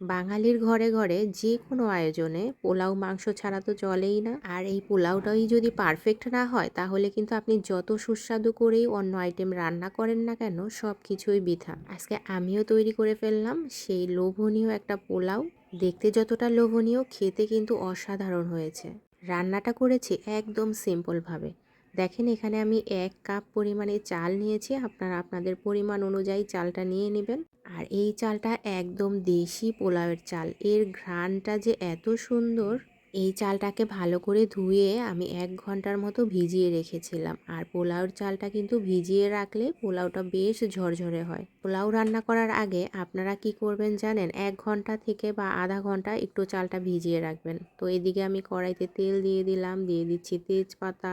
বাঙালির ঘরে ঘরে যে কোনো আয়োজনে পোলাও, মাংস ছাড়া তো চলেই না। আর এই পোলাওটাই যদি পারফেক্ট না হয়, তাহলে কিন্তু আপনি যত সুস্বাদু করেই অন্য আইটেম রান্না করেন না কেন সব কিছুই বৃথা। আজকে আমিও তৈরি করে ফেললাম সেই লোভনীয় একটা পোলাও। দেখতে যতটা লোভনীয়, খেতে কিন্তু অসাধারণ হয়েছে। রান্নাটা করেছি একদম সিম্পলভাবে দেখেন, এখানে আমি এক কাপ পরিমাণে চাল নিয়েছি। আপনারা আপনাদের পরিমাণ অনুযায়ী চালটা নিয়ে নেবেন। আর এই চালটা একদম দেশি পোলাওয়ের চাল। এর ঘ্রাণটা যে এত সুন্দর! এই চালটাকে ভালো করে ধুয়ে আমি এক ঘণ্টার মতো ভিজিয়ে রেখেছিলাম। আর পোলাওর চালটা কিন্তু ভিজিয়ে রাখলে পোলাওটা বেশ ঝরঝরে হয়। পোলাও রান্না করার আগে আপনারা কি করবেন জানেন? এক ঘণ্টা থেকে বা আধা ঘণ্টা একটু চালটা ভিজিয়ে রাখবেন। তো এদিকে আমি কড়াইতে তেল দিয়ে দিলাম, দিয়ে দিচ্ছি তেজপাতা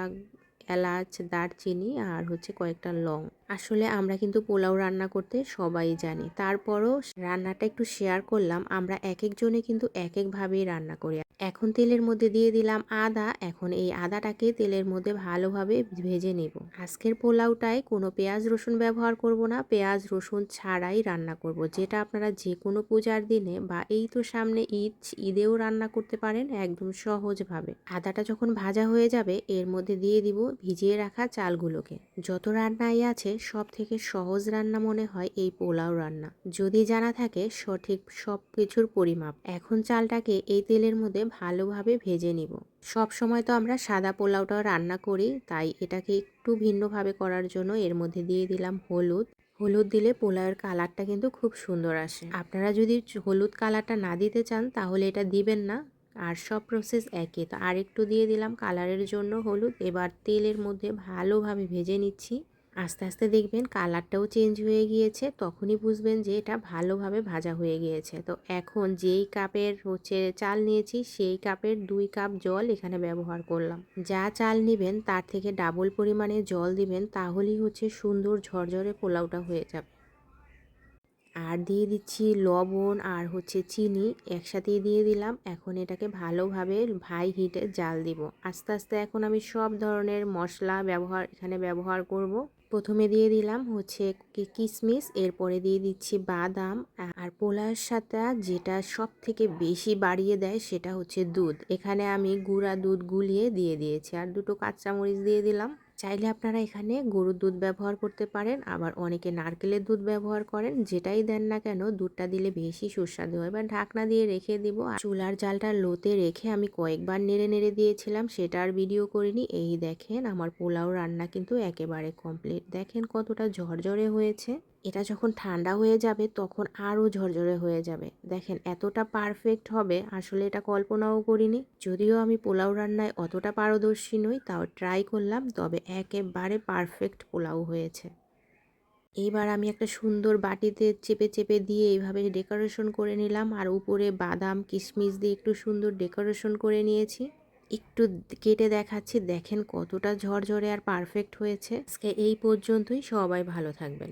এলাচ, দারচিনি আর হচ্ছে কয়েকটা লং। আসলে আমরা কিন্তু পোলাও রান্না করতে সবাই জানি। তারপরও রান্নাটা একটু শেয়ার করলাম। আমরা এক একজনে কিন্তু এক একভাবেই রান্না করি। এখন তেলের মধ্যে দিয়ে দিলাম আদা। এখন এই আদাটাকে তেলের মধ্যে ভালোভাবে ভেজে নেব। আজকের পোলাওটায় কোনো পেঁয়াজ রসুন ব্যবহার করব না। পেঁয়াজ রসুন ছাড়াই রান্না করব। যেটা আপনারা যে কোনো পূজার দিনে বা এই তো সামনে ঈদ, ঈদেও রান্না করতে পারেন একদম সহজভাবে। আদাটা যখন ভাজা হয়ে যাবে, এর মধ্যে দিয়ে দিব ভিজিয়ে রাখা চালগুলোকে। যত রান্নাই আছে, সব থেকে সহজ রান্না মনে হয় এই পোলাও রান্না। যদি জানা থাকে, সঠিক সব কিছুর পরিমাপ। এখন চালটাকে এই তেলের মধ্যে ভালোভাবে ভেজে নিব। সব সময় তো আমরা সাদা পোলাওটাও রান্না করি, তাই এটাকে একটু ভিন্নভাবে করার জন্য এর মধ্যে দিয়ে দিলাম হলুদ। হলুদ দিলে পোলাওয়ের কালারটা কিন্তু খুব সুন্দর আসে। আপনারা যদি হলুদ কালারটা না দিতে চান, তাহলে এটা দিবেন না। আর সব প্রসেস একই। তো আর একটু দিয়ে দিলাম কালারের জন্য হলুদ। এবার তেলের মধ্যে ভালোভাবে ভেজে নিচ্ছি। আস্তে আস্তে দেখবেন কালারটাও চেঞ্জ হয়ে গিয়েছে, তখনই বুঝবেন যে এটা ভালোভাবে ভাজা হয়ে গিয়েছে। তো এখন যেই কাপের হচ্ছে চাল নিয়েছি, সেই কাপের দুই কাপ জল এখানে ব্যবহার করলাম। যা চাল নেবেন তার থেকে ডাবল পরিমাণে জল দিবেন, তাহলেই হচ্ছে সুন্দর ঝরঝরে পোলাওটা হয়ে যাবে। আর দিয়ে দিচ্ছি লবণ আর হচ্ছে চিনি, একসাথেই দিয়ে দিলাম। এখন এটাকে ভালোভাবে ভাই হিটে জাল দিব। আস্তে আস্তে এখন আমি সব ধরনের মশলা ব্যবহার, এখানে ব্যবহার করব। প্রথমে দিয়ে দিলাম হচ্ছে কিশমিশ এরপরে দিয়ে দিচ্ছি বাদাম, আর পোলার সাথে যেটা সব থেকে বেশি বাড়িয়ে দেয় সেটা হচ্ছে দুধ। এখানে আমি গুঁড়া দুধ গুলিয়ে দিয়ে দিয়েছি, আর দুটো কাঁচামরিচ দিয়ে দিলাম। চাইলে আপনারা এখানে গরুর দুধ ব্যবহার করতে পারেন, আবার অনেকে নারকেলের দুধ ব্যবহার করেন, যেটাই দেন না কেন, দুধটা দিলে বেশি সুস্বাদু হয়। এবার ঢাকনা দিয়ে রেখে দিব। আর চুলার জালটা লোতে রেখে আমি কয়েকবার নেড়ে নেড়ে দিয়েছিলাম, সেটা আর ভিডিও করিনি। এই দেখেন, আমার পোলাও রান্না কিন্তু একেবারে কমপ্লিট দেখেন কতটা ঝরঝরে হয়েছে। এটা যখন ঠান্ডা হয়ে যাবে তখন আরও ঝরঝরে হয়ে যাবে। দেখেন, এতটা পারফেক্ট হবে, আসলে এটা কল্পনাও করিনি। যদিও আমি পোলাও রান্নায় অতটা পারদর্শী নই, তাও ট্রাই করলাম, তবে একেবারে পারফেক্ট পোলাও হয়েছে। এইবার আমি একটা সুন্দর বাটিতে চেপে চেপে দিয়ে এইভাবে ডেকোরেশন করে নিলাম, আর উপরে বাদাম কিশমিশ দিয়ে একটু সুন্দর ডেকোরেশন করে নিয়েছি। একটু কেটে দেখাচ্ছি, দেখেন কতটা ঝরঝরে আর পারফেক্ট হয়েছে। আজকে এই পর্যন্তই, সবাই ভালো থাকবেন।